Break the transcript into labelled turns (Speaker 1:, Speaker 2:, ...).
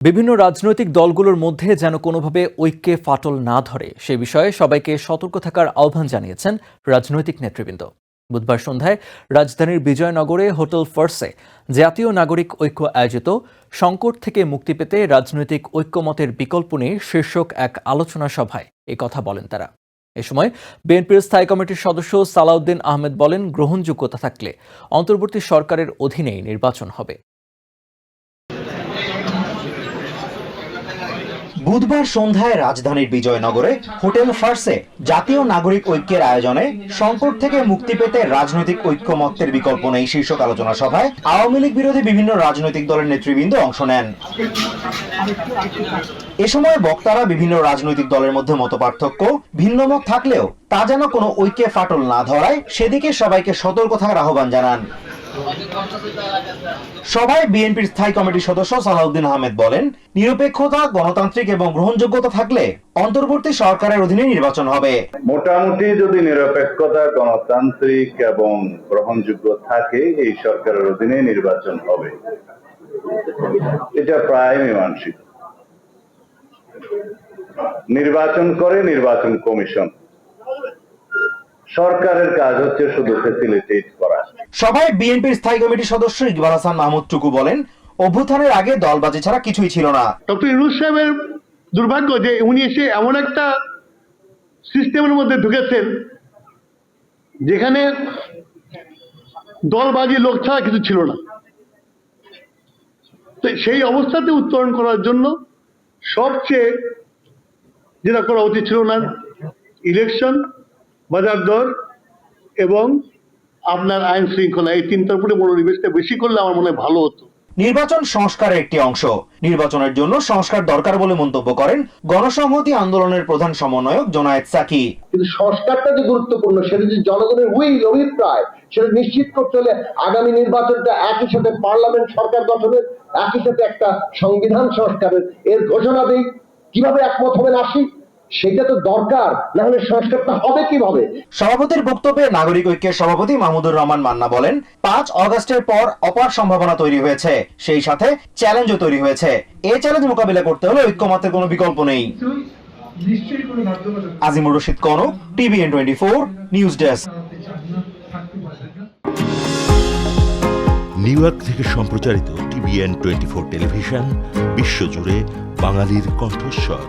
Speaker 1: বিভিন্ন রাজনৈতিক দলগুলোর মধ্যে যেন কোনোভাবে ঐক্যে ফাটল না ধরে, সে বিষয়ে সবাইকে সতর্ক থাকার আহ্বান জানিয়েছেন রাজনৈতিক নেতৃবৃন্দ। বুধবার সন্ধ্যায় রাজধানীর বিজয়নগরে হোটেল ফার্সে জাতীয় নাগরিক ঐক্য আয়োজিত সংকট থেকে মুক্তি পেতে রাজনৈতিক ঐক্যমতের বিকল্প নিয়ে শীর্ষক এক আলোচনা সভায় এ কথা বলেন তারা। এ সময় বিএনপির স্থায়ী কমিটির সদস্য সালাউদ্দিন আহমেদ বলেন, গ্রহণযোগ্যতা থাকলে অন্তর্বর্তী সরকারের অধীনেই নির্বাচন হবে।
Speaker 2: বুধবার সন্ধ্যায় রাজধানীর বিজয়নগরে হোটেল ফার্সে জাতীয় নাগরিক ঐক্যের আয়োজনে সংকট থেকে মুক্তি পেতে রাজনৈতিক ঐক্যমত্যের বিকল্প নেই শীর্ষক আলোচনা সভায় আওয়ামী লীগ বিরোধী বিভিন্ন রাজনৈতিক দলের নেতৃবৃন্দ অংশ নেন। এ সময় বক্তারা বিভিন্ন রাজনৈতিক দলের মধ্যে মতপার্থক্য, ভিন্নমত থাকলেও তা যেন কোনো ঐক্যে ফাটল না ধরায়, সেদিকে সবাইকে সতর্ক থাকার আহ্বান জানান। সভায় বিএনপির স্থায়ী কমিটির সদস্য সালাউদ্দিন আহমেদ বলেন, নিরপেক্ষতা, গণতান্ত্রিক এবং গ্রহণযোগ্যতা থাকলে অন্তর্বর্তী সরকারের অধীনে নির্বাচন হবে।
Speaker 3: মোটামুটি যদি নিরপেক্ষতা, গণতান্ত্রিক এবং গ্রহণযোগ্য থাকে, এই সরকারের অধীনে নির্বাচন হবে। এটা প্রায় মীমাংসিত। নির্বাচন করে নির্বাচন কমিশন। সরকারের কাজ হচ্ছে শুধু ফেসিলিটেট করা।
Speaker 2: সভায় বিএনপির স্থায়ী কমিটির সদস্য ইকবাল হাসান মাহমুদ টুকু বলেন অভ্যুত্থানের আগে দলবাজি ছাড়া কিছুই ছিল না।
Speaker 4: ডক্টর ইউনুস সাহেবের দুর্ভাগ্য যে উনি এসে এমন একটা সিস্টেমের মধ্যে ঢুকেছেন যেখানে দলবাজি লোক ছাড়া কিছু ছিল না। তো সেই অবস্থাতে উত্তরণ করার জন্য সবচেয়ে যেটা করা উচিত ছিল না ইলেকশন বাজার দর এবং আপনার আইন শৃঙ্খলা এই তিনটার উপরে মনোনিবেশটা বেশি করলে আমার মনে হয় ভালো হতো।
Speaker 2: নির্বাচন সংস্কারের একটি অংশ। নির্বাচনের জন্য সংস্কার দরকার বলে মন্তব্য করেন গণসংহতি আন্দোলনের প্রধান সমন্বয়ক জোনায়েদ সাকি।
Speaker 5: কিন্তু সংস্কারটা যে গুরুত্বপূর্ণ সেটা যে জনগণের উইল অভিপ্রায় সেটা নিশ্চিত করতে হলে আগামী নির্বাচনটা একই সাথে পার্লামেন্ট সরকার গঠনের একই সাথে একটা সংবিধান সংস্কারের এর ঘোষণা দিই। কীভাবে একমত হবেন আসি? সেটা তো দরকার না হলে সংস্কারটা হবে কীভাবে?
Speaker 2: সভাপতির বক্তব্যে নাগরিক ঐক্যের সভাপতি মাহমুদুর রহমান মান্না বলেন পাঁচ অগস্টের পর অপার সম্ভাবনা তৈরি হয়েছে সেই সাথে চ্যালেঞ্জও তৈরি হয়েছে। এই চ্যালেঞ্জ মোকাবিলা করতে হলে ঐক্যমতের কোনো বিকল্প নেই।
Speaker 6: কোনো
Speaker 2: Azimur Rashid Konok TVN twenty four news desk
Speaker 7: New York থেকে সম্প্রচারিত টিভিএন টোয়েন্টি ফোর টেলিভিশন বিশ্বজুড়ে বাঙালির কণ্ঠস্বর।